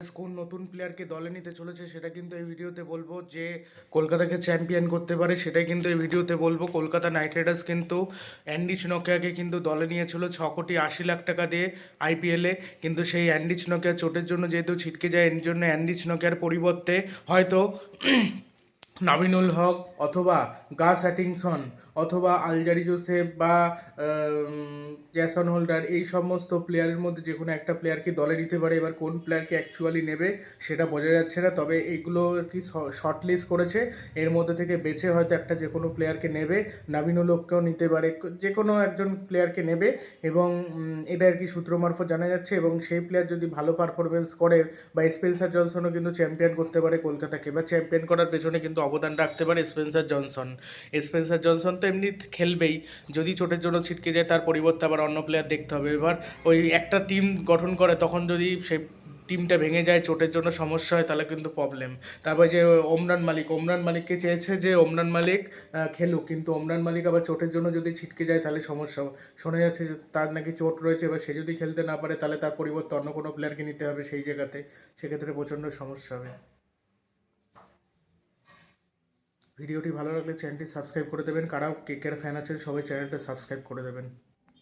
কোন নতুন প্লেয়ারকে দলে নিতে চলেছে সেটা কিন্তু এই ভিডিওতে বলব। যে কলকাতাকে চ্যাম্পিয়ন করতে পারে সেটাই কিন্তু এই ভিডিওতে বলব। কলকাতা নাইট রাইডার্স কিন্তু অ্যান্ডি চিনকিয়াকে কিন্তু দলে নিয়েছিল ছ কোটি আশি লাখ টাকা দিয়ে আইপিএলে কিন্তু সেই অ্যান্ডিচ চিনকিয়া চোটের জন্য যেহেতু ছিটকে যায়, এর জন্য অ্যান্ডি চিনকিয়ার পরিবর্তে হয়তো নাবিনুল হক অথবা গাস হ্যাটিংসন অথবা আলজারি জোসেফ বা জ্যাসন হোল্ডার, এই সমস্ত প্লেয়ারের মধ্যে যে কোনো একটা প্লেয়ারকে দলে নিতে পারে। এবার কোন প্লেয়ারকে অ্যাকচুয়ালি নেবে সেটা বোঝা যাচ্ছে না। তবে এইগুলো কি শর্ট লিস্ট করেছে, এর মধ্যে থেকে বেছে হয়তো একটা যে কোনো প্লেয়ারকে নেবে, নাবিনুল হককেও নিতে পারে, যে কোনো একজন প্লেয়ারকে নেবে এবং এটা আর কি সূত্র মারফত জানা যাচ্ছে এবং সেই প্লেয়ার যদি ভালো পারফরমেন্স করে বা স্পেন্সার জনসনও কিন্তু চ্যাম্পিয়ন করতে পারে কলকাতাকে বা চ্যাম্পিয়ন করার পেছনে কিন্তু অবদান রাখতে পারে স্পেন্সার জনসন। স্পেন্সার জনসন তো এমনি খেলবেই। যদি চোটের জন্য ছিটকে যায়, তার পরিবর্তে আবার অন্য প্লেয়ার দেখতে হবে। এবার ওই একটা টিম গঠন করে, তখন যদি সে টিমটা ভেঙে যায়, চোটের জন্য সমস্যা হয়, তাহলে কিন্তু প্রবলেম তারপরে যে ওমরান মালিক, ওমরান মালিককে চেয়েছে যে ওমরান মালিক খেলুক। কিন্তু ওমরান মালিক আবার চোটের জন্য যদি ছিটকে যায়, তাহলে সমস্যা শোনা যাচ্ছে যে তার নাকি চোট রয়েছে, এবার সে যদি খেলতে না পারে, তাহলে তার পরিবর্তে অন্য কোনো প্লেয়ারকে নিতে হবে সেই জায়গাতে। সেক্ষেত্রে প্রচণ্ড সমস্যা হবে। ভিডিওটি ভালো লাগলে চ্যানেলটি সাবস্ক্রাইব করে দেবেন। কারা কেকের ফ্যান আছে সবাই চ্যানেলটা সাবস্ক্রাইব করে দেবেন।